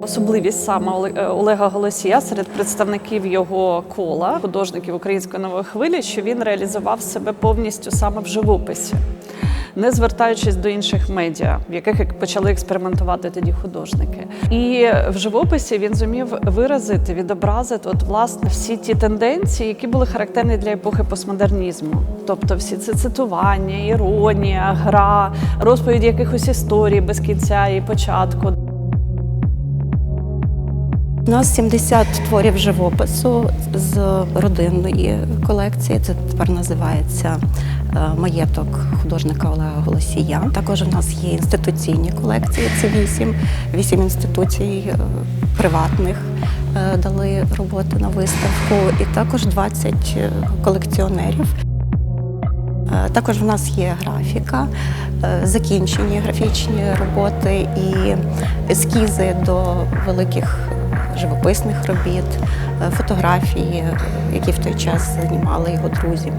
особливість саме е, Олега Голосія серед представників його кола, художників української нової хвилі, що він реалізував себе повністю саме в живописі. Не звертаючись до інших медіа, в яких почали експериментувати тоді художники, і в живописі він зумів виразити, відобразити от власне всі ті тенденції, які були характерні для епохи постмодернізму. Тобто всі це цитування, іронія, гра, розповідь якихось історій без кінця і початку. У нас 70 творів живопису з родинної колекції. Це тепер називається е, маєток художника Олега Голосія. Також у нас є інституційні колекції. Це вісім, вісім інституцій е, приватних е, дали роботи на виставку, і також 20 колекціонерів. Також в нас є графіка, закінчені графічні роботи і ескізи до великих живописних робіт, е, фотографії, е, які в той час знімали його друзі.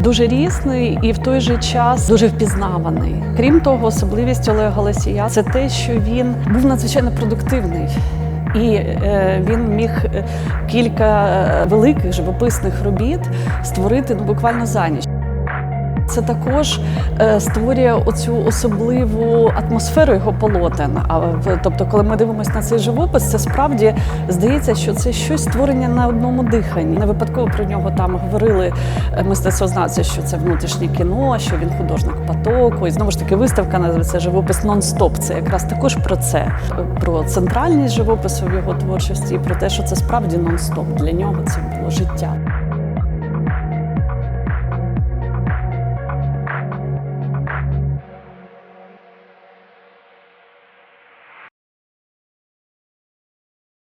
Дуже різний і в той же час дуже впізнаваний. Крім того, особливість Олега Голосія це те, що він був надзвичайно продуктивний. І е, він міг кілька великих живописних робіт створити ну, буквально за ніч. Це також е, створює оцю особливу атмосферу його полотен. А тобто, коли ми дивимося на цей живопис, це справді здається, що це щось створення на одному диханні. Не випадково про нього там говорили е, мистецтвознавці, що це внутрішнє кіно, що він художник потоку. І знову ж таки виставка називається Живопис нон-стоп. Це якраз також про це, про центральність живопису в його творчості, і про те, що це справді нон-стоп. Для нього це було життя.